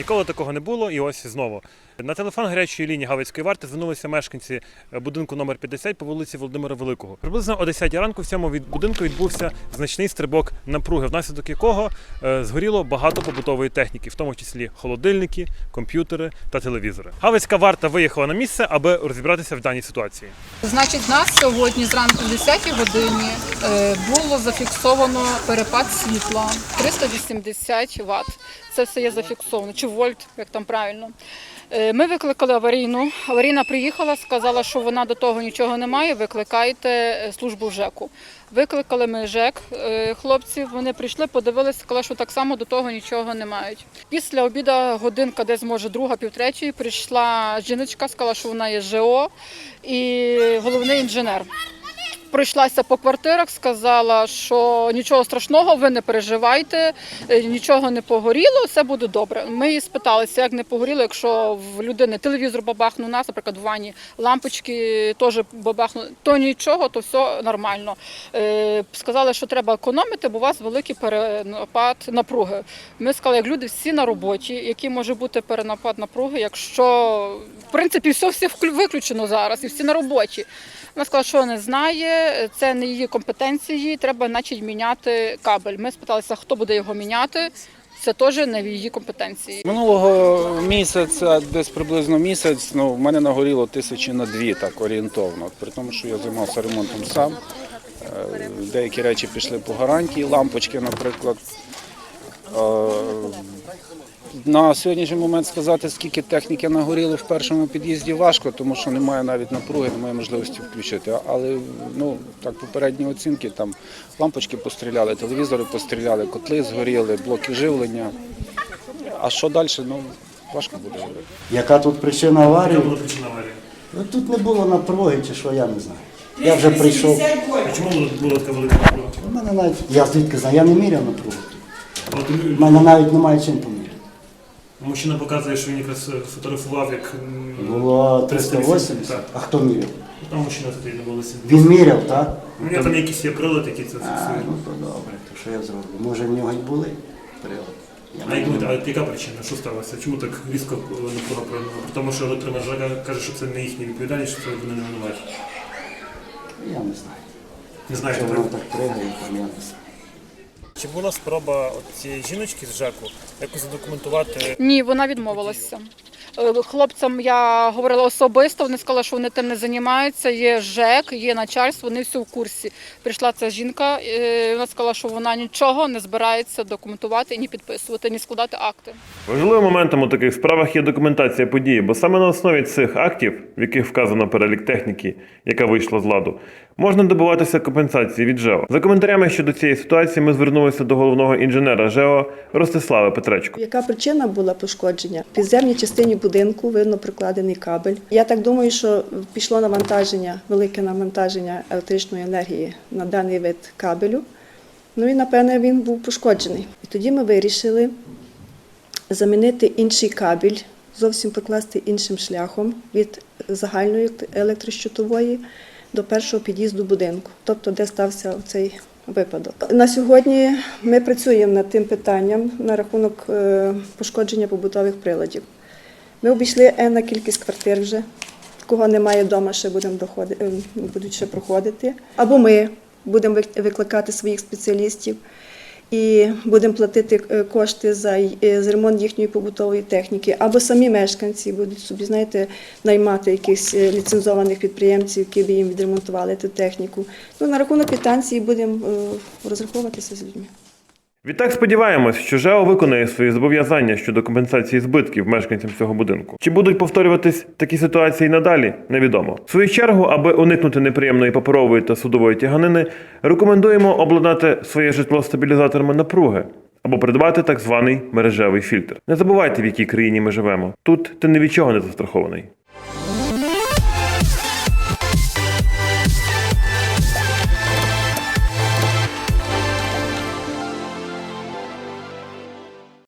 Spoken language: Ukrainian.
Ніколи такого не було, і ось знову. На телефон гарячої лінії Галицької варти звернулися мешканці будинку номер 50 по вулиці Володимира Великого. Приблизно о 10 ранку в цьому від будинку відбувся значний стрибок напруги, внаслідок якого е, згоріло багато побутової техніки, в тому числі холодильники, комп'ютери та телевізори. Галицька варта виїхала на місце, аби розібратися в даній ситуації. Значить, нас сьогодні зранку в 10 годині е, було зафіксовано перепад світла 380 Вт. Це все є зафіксовано, вольт, як там правильно. Е, Ми викликали аварійну. Аварійна приїхала, сказала, що вона до того нічого не має. Викликайте е, службу ЖЕКу. Викликали ми ЖЕК е, хлопців. Вони прийшли, подивилися, сказали, що так само до того нічого не мають. Після обіду годинка, десь може друга, півтретьої, прийшла жіночка, сказала, що вона є ЖО і головний інженер. Пройшлася по квартирах, сказала, що нічого страшного, ви не переживайте, е, нічого не погоріло, все буде добре. Ми її спиталися, як не погоріло, якщо в людини телевізор бабахнув нас, наприклад, в ванні лампочки теж бабахнули, то нічого, то все нормально. Е, Сказали, що треба економити, бо у вас великий перенапад напруги. Ми сказали, як люди всі на роботі, який може бути перенапад напруги, якщо в принципі все, все виключено зараз і всі на роботі. Вона сказала, що не знає, це не її компетенції, треба значить міняти кабель. Ми спиталися, хто буде його міняти. Це теж не в її компетенції. Минулого місяця, десь приблизно місяць, ну, в мене нагоріло тисячі на дві, так орієнтовно. При тому, що я займався ремонтом сам. Е, Деякі речі пішли по гарантії, лампочки, наприклад. На сьогоднішній момент сказати, скільки техніки нагоріло в першому під'їзді, важко, тому що немає навіть напруги, немає можливості включити. Але ну, так, попередні оцінки, там лампочки постріляли, телевізори постріляли, котли згоріли, блоки живлення. А що далі? Ну, важко буде говорити. Яка тут причина аварії? була причина аварії? Ну, тут не було напруги чи що, я не знаю. Я вже прийшов. А чому була така велика напруга? У мене навіть, я звідки знаю, я не міряв напругу. У мене навіть немає чим поміряти. Мужчина показує, що він якраз фотографував, як Було 380, Так. а хто міряв? там мужчина стоїть на вулиці. Він міряв, так? У нього там якісь є прилади, які це А, фіксують. ну то добре, то що я зроблю? Може в нього й були прилади. Я А як не думаєте, а яка причина? Що сталося? Чому так різко напруга пройняла? При тому, що електромережа каже, що це не їхня відповідальність, що це вони не винуваті. Я не знаю. Не знаєте, Що так? воно так пригає, то я не знаю. Чи була спроба от цієї жіночки з ЖЕКу якось задокументувати? Ні, вона відмовилася. Е, Хлопцям я говорила особисто, вони сказали, що вони тим не займаються. Є ЖЕК, є начальство, вони всі в курсі. Прийшла ця жінка, е, вона сказала, що вона нічого не збирається документувати, ні підписувати, ні складати акти. Важливим моментом у таких справах є документація події, бо саме на основі цих актів, в яких вказано перелік техніки, яка вийшла з ладу, можна добиватися компенсації від ЖЕО. За коментарями щодо цієї ситуації ми звернулися до головного інженера ЖЕО Ростислава Петречко. Яка причина була пошкодження? В підземній частині будинку видно прикладений кабель. Я так думаю, що пішло навантаження, велике навантаження електричної енергії на даний вид кабелю. Ну і напевне він був пошкоджений. І тоді ми вирішили замінити інший кабель, зовсім прокласти іншим шляхом від загальної електрощитової до першого під'їзду будинку, тобто де стався цей випадок. На сьогодні ми працюємо над тим питанням на рахунок е, пошкодження побутових приладів. Ми обійшли енна кількість квартир вже. Кого немає вдома, ще будемо доходити, е, будуть ще проходити. Або ми будемо вик- викликати своїх спеціалістів і будемо платити е, кошти за, е, за ремонт їхньої побутової техніки, або самі мешканці будуть собі, знаєте, наймати якихось е, ліцензованих підприємців, які б їм відремонтували ту техніку. Ну, на рахунок квитанції будемо розраховуватися з людьми. Відтак сподіваємось, що ЖЕО виконає свої зобов'язання щодо компенсації збитків мешканцям цього будинку. Чи будуть повторюватись такі ситуації надалі, невідомо. В свою чергу, аби уникнути неприємної паперової та судової тяганини, рекомендуємо обладнати своє житло стабілізаторами напруги. Або придбати так званий мережевий фільтр. Не забувайте, в якій країні ми живемо. Тут ти ні від чого не застрахований.